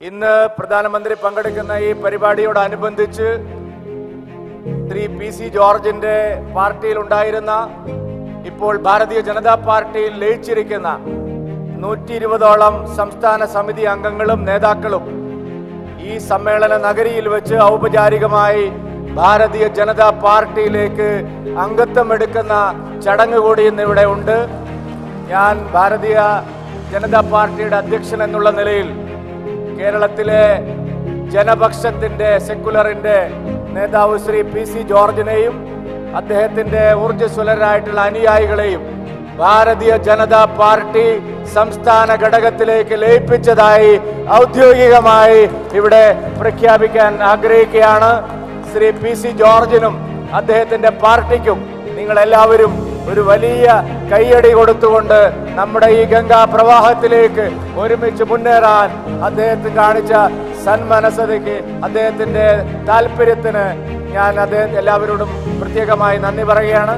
ഇന്ന് പ്രധാനമന്ത്രി പങ്കെടുക്കുന്ന ഈ പരിപാടിയോടനുബന്ധിച്ച് ശ്രീ പി സി ജോർജിന്റെ പാർട്ടിയിൽ ഉണ്ടായിരുന്ന ഇപ്പോൾ ഭാരതീയ ജനതാ പാർട്ടിയിൽ ലയിച്ചിരിക്കുന്ന നൂറ്റി ഇരുപതോളം സംസ്ഥാന സമിതി അംഗങ്ങളും നേതാക്കളും ഈ സമ്മേളന നഗരിയിൽ വെച്ച് ഔപചാരികമായി ഭാരതീയ ജനതാ പാർട്ടിയിലേക്ക് അംഗത്വം എടുക്കുന്ന ചടങ്ങ് കൂടി ഇന്ന് ഇവിടെ ഉണ്ട്. ഞാൻ ഭാരതീയ ജനതാ പാർട്ടിയുടെ അധ്യക്ഷൻ എന്നുള്ള നിലയിൽ കേരളത്തിലെ ജനപക്ഷത്തിന്റെ സെക്കുലറിന്റെ നേതാവ് ശ്രീ പി സി ജോർജിനെയും അദ്ദേഹത്തിന്റെ ഊർജസ്വലരായിട്ടുള്ള അനുയായികളെയും ഭാരതീയ ജനതാ പാർട്ടി സംസ്ഥാന ഘടകത്തിലേക്ക് ലയിപ്പിച്ചതായി ഔദ്യോഗികമായി ഇവിടെ പ്രഖ്യാപിക്കാൻ ആഗ്രഹിക്കുകയാണ്. ശ്രീ പി സി ജോർജിനും അദ്ദേഹത്തിന്റെ പാർട്ടിക്കും നിങ്ങൾ എല്ലാവരും ഒരു വലിയ കൈയടി കൊടുത്തുകൊണ്ട് നമ്മുടെ ഈ ഗംഗാ പ്രവാഹത്തിലേക്ക് ഒരുമിച്ച് മുന്നേറാൻ അദ്ദേഹത്തിന് കാണിച്ച സന്മനസ്സതയ്ക്ക് അദ്ദേഹത്തിന്റെ താല്പര്യത്തിന് ഞാൻ അദ്ദേഹം എല്ലാവരോടും പ്രത്യേകമായി നന്ദി പറയുകയാണ്.